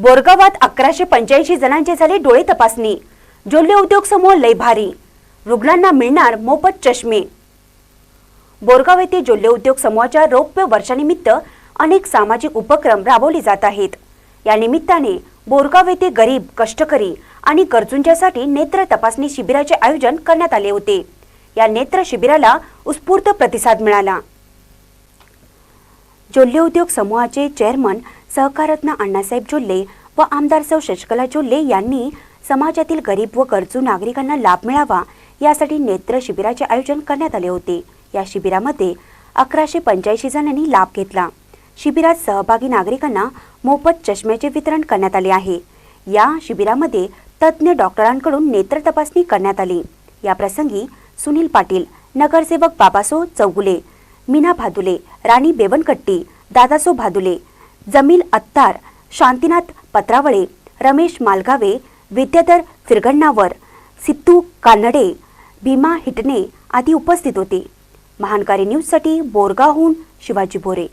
बोरगावात अकराशे पंच्याऐंशी जणांचे झाले डोळे तपासणी. जोल्ले उद्योग समूह लय भारी. रुग्णांना मिळणार मोफत चष्मे. बोरगाव येथे जोल्ले उद्योग समूहाच्या रौप्य वर्षानिमित्त अनेक सामाजिक उपक्रम राबवले जात आहेत. या निमित्ताने बोरगाव येथे गरीब कष्टकरी आणि गरजूंच्यासाठी नेत्र तपासणी शिबिराचे आयोजन करण्यात आले होते. या नेत्र शिबिराला उत्स्फूर्त प्रतिसाद मिळाला. जोल्ले उद्योग समूहाचे चेअरमन सहकारत्न अण्णासाहेब जोल्ले व आमदार सौ शशकला जोल्ले यांनी समाजातील गरीब व गरजू नागरिकांना लाभ मिळावा यासाठी नेत्र शिबिराचे आयोजन करण्यात आले होते. या शिबिरामध्ये अकराशे पंच्याऐंशी जणांनी लाभ घेतला. शिबिरात सहभागी नागरिकांना मोफत चष्म्याचे वितरण करण्यात आले आहे. या शिबिरामध्ये तज्ज्ञ डॉक्टरांकडून नेत्र तपासणी करण्यात आली. या प्रसंगी सुनील पाटील नगरसेवक बाबासो चौगुले मीना भादुले राणी बेवनकट्टी दादासो भादुले जमील अत्तार शांतीनाथ पत्रावळे रमेश मालगावे विद्याधर फिरगण्णावर सिद्धू कानडे भीमा हिटणे आदी उपस्थित होते. महानकारी न्यूजसाठी बोरगावहून शिवाजी भोरे.